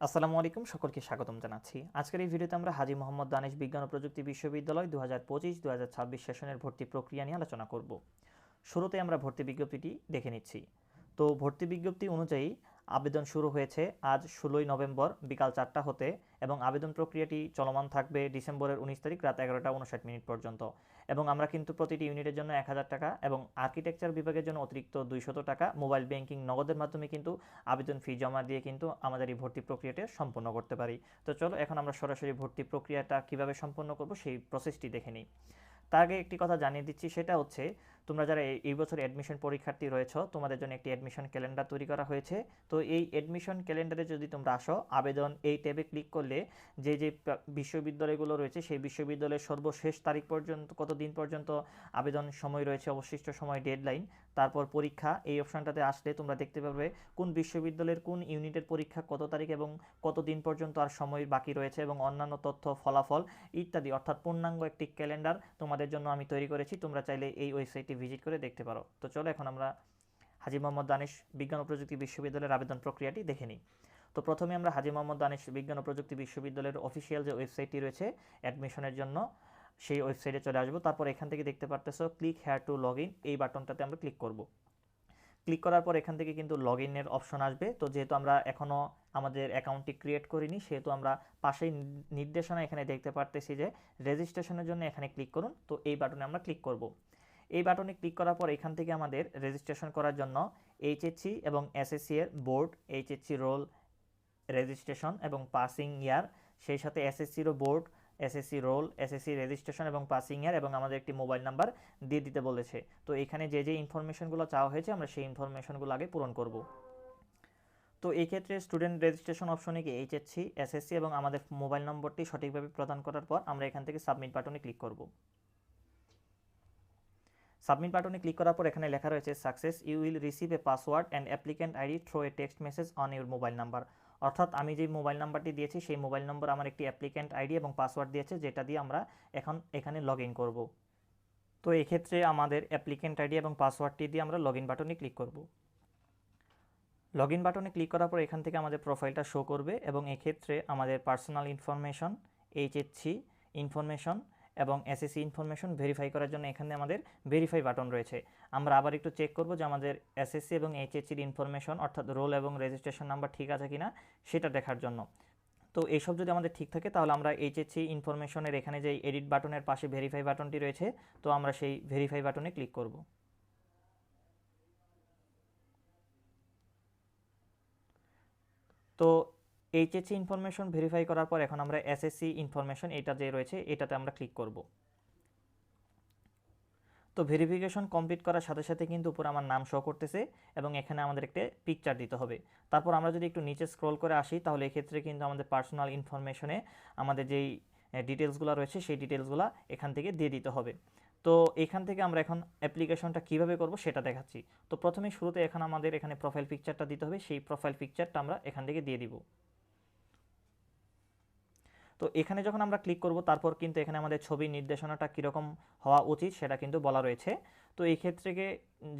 আসসালামু আলাইকুম, সকলকে স্বাগতম জানাচ্ছি। আজকের এই ভিডিওতে আমরা হাজি মোহাম্মদ দানেশ বিজ্ঞান ও প্রযুক্তি বিশ্ববিদ্যালয় দু হাজার পঁচিশ দু হাজার ছাব্বিশ সেশনের ভর্তি প্রক্রিয়া নিয়ে আলোচনা করব। শুরুতে আমরা ভর্তি বিজ্ঞপ্তিটি দেখে নিচ্ছি। তো ভর্তি বিজ্ঞপ্তি অনুযায়ী আবেদন শুরু হয়েছে আজ ষোলোই নভেম্বর বিকাল চারটা হতে এবং আবেদন প্রক্রিয়াটি চলমান থাকবে ডিসেম্বরের উনিশ তারিখ রাত এগারোটা উনষাট মিনিট পর্যন্ত। এবং আমরা কিন্তু প্রতিটি ইউনিটের জন্য এক হাজার টাকা এবং আর্কিটেকচার বিভাগের জন্য অতিরিক্ত দুইশত টাকা, মোবাইল ব্যাংকিং নগদের মাধ্যমে কিন্তু আবেদন ফি জমা দিয়ে কিন্তু আমাদের এই ভর্তি প্রক্রিয়াটা সম্পন্ন করতে পারি। তো চলো এখন আমরা সরাসরি ভর্তি প্রক্রিয়াটা কীভাবে সম্পন্ন করব সেই প্রসেসটি দেখে নিই। তার আগে একটি কথা জানিয়ে দিচ্ছি, সেটা হচ্ছে তোমরা যারা এই- বছর অ্যাডমিশন পরীক্ষার্থী রয়েছে, তোমাদের জন্য একটি অ্যাডমিশন ক্যালেন্ডার তৈরি করা হয়েছে। তো এই অ্যাডমিশন ক্যালেন্ডারে যদি তোমরা আসো, আবেদন এই ট্যাবে ক্লিক করলে যে যে বিশ্ববিদ্যালয়গুলো রয়েছে, সেই বিশ্ববিদ্যালয়ের সর্বশেষ তারিখ পর্যন্ত কত দিন পর্যন্ত আবেদন সময় রয়েছে, অবশিষ্ট সময় ডেডলাইন তারপর পরীক্ষা, এই অপশনটাতে আসলে তোমরা দেখতে পাবে কোন বিশ্ববিদ্যালয়ের কোন ইউনিটের পরীক্ষা কত তারিখ এবং কত দিন পর্যন্ত আর সময় বাকি রয়েছে এবং অন্যান্য তথ্য, ফলাফল ইত্যাদি, অর্থাৎ পূর্ণাঙ্গ একটি ক্যালেন্ডার তোমাদের জন্য আমি তৈরি করেছি। তোমরা চাইলে এই ওয়েবসাইটটি ভিজিট করে দেখতে পারো। তো চলো এখন আমরা হাজি মোহাম্মদ দানিশ বিজ্ঞান ও প্রযুক্তি বিশ্ববিদ্যালয়ের আবেদন প্রক্রিয়াটি দেখে নিই। তো প্রথমে আমরা হাজি মোহাম্মদ দানিশ বিজ্ঞান ও প্রযুক্তি বিশ্ববিদ্যালয়ের অফিসিয়াল যে ওয়েবসাইটটি রয়েছে অ্যাডমিশনের জন্য সেই ওয়েবসাইটে চলে আসব। তারপর এখান থেকে দেখতে পারতেছো ক্লিক হেয়ার টু লগ এই বাটনটাতে আমরা ক্লিক করব। ক্লিক করার পর এখান থেকে কিন্তু লগ ইনের অপশন আসবে। তো যেহেতু আমরা এখনও আমাদের অ্যাকাউন্টটি ক্রিয়েট করিনি, সেহেতু আমরা পাশেই নির্দেশনা এখানে দেখতে পারতেছি যে রেজিস্ট্রেশনের জন্য এখানে ক্লিক করুন। তো এই বাটনে আমরা ক্লিক করব। এই বাটনে ক্লিক করার পর এখান থেকে আমাদের রেজিস্ট্রেশন করার জন্য এইচএসসি এবং এসএসসি এর বোর্ড এইচএসসি রোল রেজিস্ট্রেশন এবং পাসিং ইয়ার সেই সাথে এসএসসিরও board SSC roll SSC registration এবং পাসিং ইয়ার এবং আমাদের একটি মোবাইল নাম্বার দিয়ে দিতে বলেছে। তো এখানে যে যে ইনফরমেশনগুলো চাওয়া হয়েছে আমরা সেই ইনফরমেশনগুলো আগে পূরণ করব। তো এই ক্ষেত্রে স্টুডেন্ট রেজিস্ট্রেশন অপশনে গিয়ে এইচএসসি এসএসসি এবং আমাদের মোবাইল নম্বরটি সঠিকভাবে প্রদান করার পর আমরা এখান থেকে সাবমিট বাটনে ক্লিক করব। সাবমিট বাটনে ক্লিক করার পর এখানে লেখা রয়েছে, success, you will receive a password and applicant ID through a text message on your mobile number. অর্থাৎ আমি যে মোবাইল নাম্বারটি দিয়েছি, সেই মোবাইল নম্বর আমার একটি অ্যাপ্লিক্যান্ট আইডি এবং পাসওয়ার্ড দিয়েছে, যেটা দিয়ে আমরা এখন এখানে লগ ইন করব। তো এক্ষেত্রে আমাদের অ্যাপ্লিকেন্ট আইডি এবং পাসওয়ার্ডটি দিয়ে আমরা লগ ইন বাটনে ক্লিক করব। লগ ইন বাটনে ক্লিক করার পর এখান থেকে আমাদের প্রোফাইলটা শো করবে এবং এক্ষেত্রে আমাদের পার্সোনাল ইনফরমেশন এইচএসসি ইনফরমেশন এবং এসএসসি ইনফরমেশন ভেরিফাই করার জন্য এখানে আমাদের ভেরিফাই বাটন রয়েছে। আমরা আবার একটু চেক করব যে আমাদের এসএসসি এবং এইচএসসির ইনফরমেশন অর্থাৎ রোল এবং রেজিস্ট্রেশন নাম্বার ঠিক আছে কিনা, সেটা দেখার জন্য। তো এইসব যদি আমাদের ঠিক থাকে, তাহলে আমরা এইচএসসি ইনফরমেশনের এখানে যে এডিট বাটনের পাশে ভেরিফাই বাটনটি রয়েছে, তো আমরা সেই ভেরিফাই বাটনে ক্লিক করব। তো এইচএসসি ইনফরমেশন ভেরিফাই করার পর এখন আমরা এসএসসি ইনফরমেশন এটা যে রয়েছে, এটাতে আমরা ক্লিক করব। তো ভেরিফিকেশন কমপ্লিট করার সাথে সাথে কিন্তু উপরে আমার নাম শো করতেছে এবং এখানে আমাদের একটা পিকচার দিতে হবে। তারপর আমরা যদি একটু নিচে স্ক্রল করে আসি, তাহলে এক্ষেত্রে কিন্তু আমাদের পার্সোনাল ইনফরমেশনে আমাদের যেই ডিটেলসগুলো রয়েছে, সেই ডিটেলসগুলো এখান থেকে দিয়ে দিতে হবে। তো এখান থেকে আমরা এখন অ্যাপ্লিকেশনটা কীভাবে করব সেটা দেখাচ্ছি। তো প্রথমে শুরুতে এখানে আমাদের এখানে প্রোফাইল পিকচারটা দিতে হবে, সেই প্রোফাইল পিকচারটা আমরা এখান থেকে দিয়ে দিব। তো এখানে যখন আমরা ক্লিক করব, তারপর কিন্তু এখানে আমাদের ছবি নির্দেশনাটা কীরকম হওয়া উচিত সেটা কিন্তু বলা রয়েছে। তো এই ক্ষেত্রে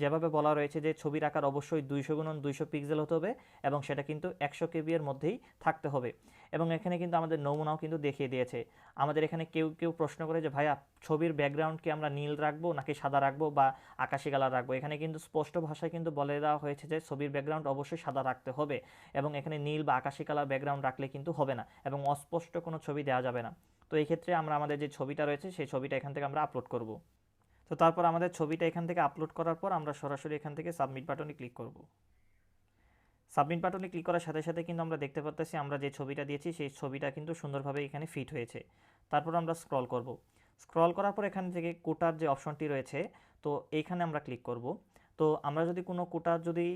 যেভাবে বলা রয়েছে যে ছবির আকার অবশ্যই দুইশো গুণন দুইশো পিক্সেল হতে হবে এবং সেটা কিন্তু একশো কেবি এর মধ্যেই থাকতে হবে। এবং এখানে কিন্তু আমাদের নমুনাও কিন্তু দেখিয়ে দিয়েছে। আমাদের এখানে কেউ কেউ প্রশ্ন করে যে, ভাইয়া, ছবির ব্যাকগ্রাউন্ডকে আমরা নীল রাখব নাকি সাদা রাখব বা আকাশি কালার রাখব? এখানে কিন্তু স্পষ্ট ভাষায় কিন্তু বলে দেওয়া হয়েছে যে, ছবির ব্যাকগ্রাউন্ড অবশ্যই সাদা রাখতে হবে এবং এখানে নীল বা আকাশি কালার ব্যাকগ্রাউন্ড রাখলে কিন্তু হবে না এবং অস্পষ্ট কোনো ছবি দেওয়া যাবে না। তো এই ক্ষেত্রে আমরা আমাদের যে ছবিটা রয়েছে, সেই ছবিটা এখান থেকে আমরা আপলোড করব। তো তারপর আমাদের ছবিটা এখান থেকে আপলোড করার পর আমরা সরাসরি এখান থেকে সাবমিট বাটনে ক্লিক করব। সাবমিট বাটনে ক্লিক করার সাথে সাথে কিন্তু আমরা দেখতে পাচ্ছি আমরা যে ছবিটা দিয়েছি সেই ছবিটা কিন্তু সুন্দরভাবে এখানে ফিট হয়েছে। তারপর আমরা স্ক্রল করব। স্ক্রল করার পর এখান থেকে কোটার যে অপশনটি রয়েছে, তো এইখানে আমরা ক্লিক করব। তো আমরা যদি কোনো কোটার যদি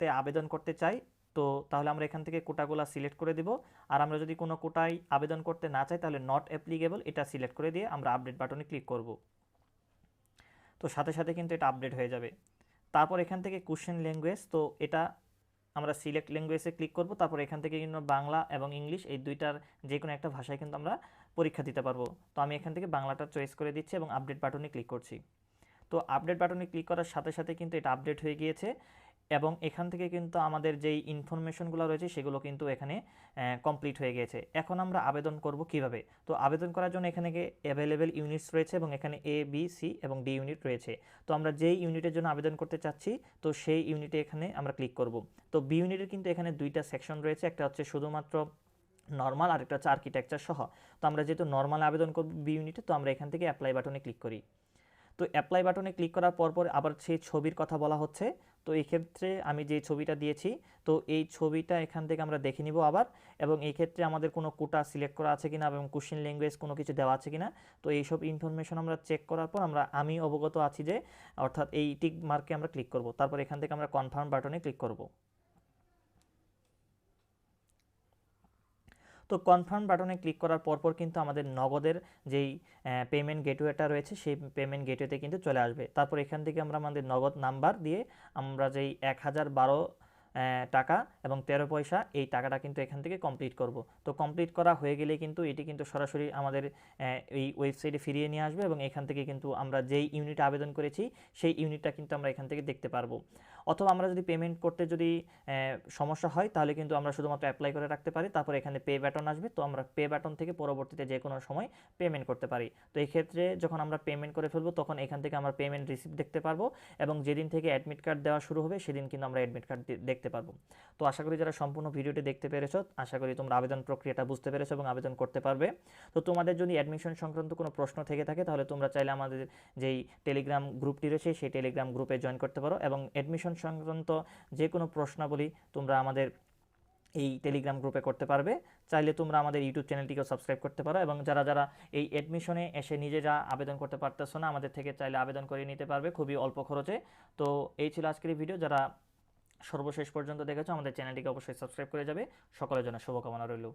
তে আবেদন করতে চাই, তো তাহলে আমরা এখান থেকে কোটাগুলো সিলেক্ট করে দিব। আর আমরা যদি কোনো কোটায় আবেদন করতে না চাই, তাহলে নট অ্যাপ্লিকেবল এটা সিলেক্ট করে দিয়ে আমরা আপডেট বাটনে ক্লিক করব। তো সাথে সাথে কিন্তু এটা আপডেট হয়ে যাবে। তারপর এখান থেকে কোশ্চেন ল্যাঙ্গুয়েজ তো এটা আমরা সিলেক্ট ল্যাঙ্গুয়েজে ক্লিক করব, তারপর এখান থেকে কিন্তু বাংলা এবং ইংলিশ এই দুইটার যে কোনো একটা ভাষায় কিন্তু আমরা পরীক্ষা দিতে পারব। তো আমি এখান থেকে বাংলাটা চয়েস করে দিচ্ছি এবং আপডেট বাটনে ক্লিক করছি। তো আপডেট বাটনে ক্লিক করার সাথে সাথে কিন্তু এটা আপডেট হয়ে গিয়েছে। এবং এখান থেকে কিন্তু আমাদের যেই ইনফরমেশনগুলো রয়েছে, সেগুলো কিন্তু এখানে কমপ্লিট হয়ে গেছে। এখন আমরা আবেদন করব কীভাবে? তো আবেদন করার জন্য এখানে অ্যাভেলেবেল ইউনিটস রয়েছে এবং এখানে এ বি সি এবং ডি ইউনিট রয়েছে। তো আমরা যেই ইউনিটের জন্য আবেদন করতে চাচ্ছি, তো সেই ইউনিটে এখানে আমরা ক্লিক করব। তো বি ইউনিটের কিন্তু এখানে দুইটা সেকশন রয়েছে, একটা হচ্ছে শুধুমাত্র নর্মাল আর একটা হচ্ছে আর্কিটেকচার সহ। তো আমরা যেহেতু নর্মাল আবেদন করব বি ইউনিটে তো আমরা এখান থেকে অ্যাপ্লাই বাটনে ক্লিক করি। তো অ্যাপ্লাই বাটনে ক্লিক করার পর পর আবার সেই ছবির কথা বলা হচ্ছে। তো এই ক্ষেত্রে আমি যে ছবিটা দিয়েছি, তো এই ছবিটা এখান থেকে আমরা দেখে নিব আবার। এবং এই ক্ষেত্রে আমাদের কোনো কোটা সিলেক্ট করা আছে কিনা এবং কোশ্চেন ল্যাঙ্গুয়েজ কোনো কিছু দেওয়া আছে কিনা, তো এইসব ইনফরমেশন আমরা চেক করার পর আমরা আমি অবগত আছি যে, অর্থাৎ এই টিক মার্কে আমরা ক্লিক করব। তারপর এখান থেকে আমরা কনফার্ম বাটনে ক্লিক করব। তো কনফার্ম বাটনে ক্লিক করার পরপর কিন্তু আমাদের নগদের যেই পেমেন্ট গেটওয়েটা রয়েছে, সেই পেমেন্ট গেটওয়েতে কিন্তু চলে আসবে। তারপর এখান থেকে আমরা আমাদের নগদ নাম্বার দিয়ে আমরা যেই এক হাজার বারো টাকা এবং তেরো পয়সা এই টাকাটা কিন্তু এখান থেকে কমপ্লিট করব। তো কমপ্লিট করা হয়ে গেলে কিন্তু এটি কিন্তু সরাসরি আমাদের এই ওয়েবসাইটে ফিরিয়ে নিয়ে আসবে এবং এখান থেকে কিন্তু আমরা যেই ইউনিট আবেদন করেছি, সেই ইউনিটটা কিন্তু আমরা এখান থেকে দেখতে পারব। অথবা আমরা যদি পেমেন্ট করতে যদি সমস্যা হয়, তাহলে কিন্তু আমরা শুধুমাত্র অ্যাপ্লাই করে রাখতে পারি। তারপর এখানে পে ব্যাটন আসবে। তো আমরা পে ব্যাটন থেকে পরবর্তীতে যে কোনো সময় পেমেন্ট করতে পারি। তো এই ক্ষেত্রে যখন আমরা পেমেন্ট করে ফেলব, তখন এখান থেকে আমরা পেমেন্ট রিসিপ্ট দেখতে পারব এবং যেদিন থেকে অ্যাডমিট কার্ড দেওয়া শুরু হবে, সেদিন কিন্তু আমরা অ্যাডমিট কার্ড দেখতে পারব। তো আশা করি যারা সম্পূর্ণ ভিডিওটি দেখতে পেরেছ, আশা করি তোমরা আবেদন প্রক্রিয়াটা বুঝতে পেরেছ এবং আবেদন করতে পারবে। তো তোমাদের যদি অ্যাডমিশন সংক্রান্ত কোনো প্রশ্ন থেকে থাকে, তাহলে তোমরা চাইলে আমাদের যেই টেলিগ্রাম গ্রুপটি রয়েছে, সেই টেলিগ্রাম গ্রুপে জয়েন করতে পারো এবং অ্যাডমিশন সংক্রান্ত যে কোনো প্রশ্নাবলী তোমরা আমাদের এই টেলিগ্রাম গ্রুপে করতে পারবে। চাইলে তোমরা আমাদের ইউটিউব চ্যানেলটিকেও সাবস্ক্রাইব করতে পারো এবং যারা যারা এই অ্যাডমিশনে এসে নিজেরা আবেদন করতে পারতেছো না, আমাদের থেকে চাইলে আবেদন করে নিতে পারবে খুবই অল্প খরচে। তো এই ছিল আজকের ভিডিও যারা সর্বশেষ পর্যন্ত দেখেছ আমাদের চ্যানেলটিকে অবশ্যই সাবস্ক্রাইব করে যাবে। সকলের জন্য শুভকামনা রইল।